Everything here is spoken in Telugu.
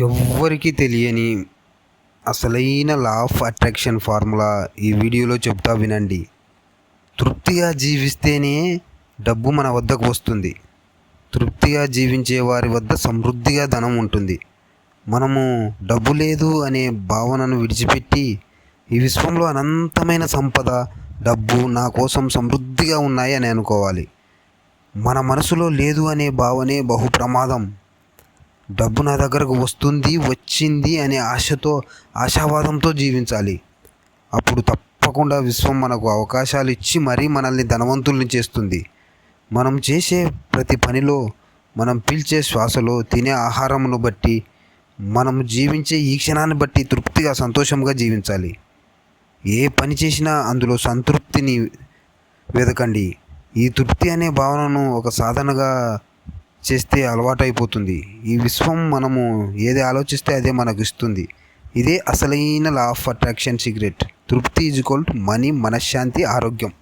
ఎవ్వరికీ తెలియని అసలైన లా ఆఫ్ అట్రాక్షన్ ఫార్ములా ఈ వీడియోలో చెప్తా వినండి. తృప్తిగా జీవిస్తేనే డబ్బు మన వద్దకు వస్తుంది. తృప్తిగా జీవించే వారి వద్ద సమృద్ధిగా ధనం ఉంటుంది. మనము డబ్బు లేదు అనే భావనను విడిచిపెట్టి ఈ విశ్వంలో అనంతమైన సంపద డబ్బు నా కోసం సమృద్ధిగా ఉన్నాయి అని అనుకోవాలి. మన మనసులో లేదు అనే భావనే బహు ప్రమాదం డబ్బు నా దగ్గరకు వస్తుంది వచ్చింది అనే ఆశతో ఆశావాదంతో జీవించాలి. అప్పుడు తప్పకుండా విశ్వం మనకు అవకాశాలు ఇచ్చి మరీ మనల్ని ధనవంతుల్ని చేస్తుంది. మనం చేసే ప్రతి పనిలో మనం పీల్చే శ్వాసలో తినే ఆహారమును బట్టి మనం జీవించే ఈ క్షణాన్ని బట్టి తృప్తిగా సంతోషంగా జీవించాలి. ఏ పని చేసినా అందులో సంతృప్తిని వెతకండి ఈ తృప్తి అనే భావనను ఒక సాధనగా చేస్తే అలవాటైపోతుంది. ఈ విశ్వం మనము ఏది ఆలోచిస్తే అదే మనకు ఇస్తుంది ఇదే అసలైన లా ఆఫ్ అట్రాక్షన్ సీక్రెట్ తృప్తి ఈజ్ ఈక్వల్ మనీ మనశ్శాంతి ఆరోగ్యం.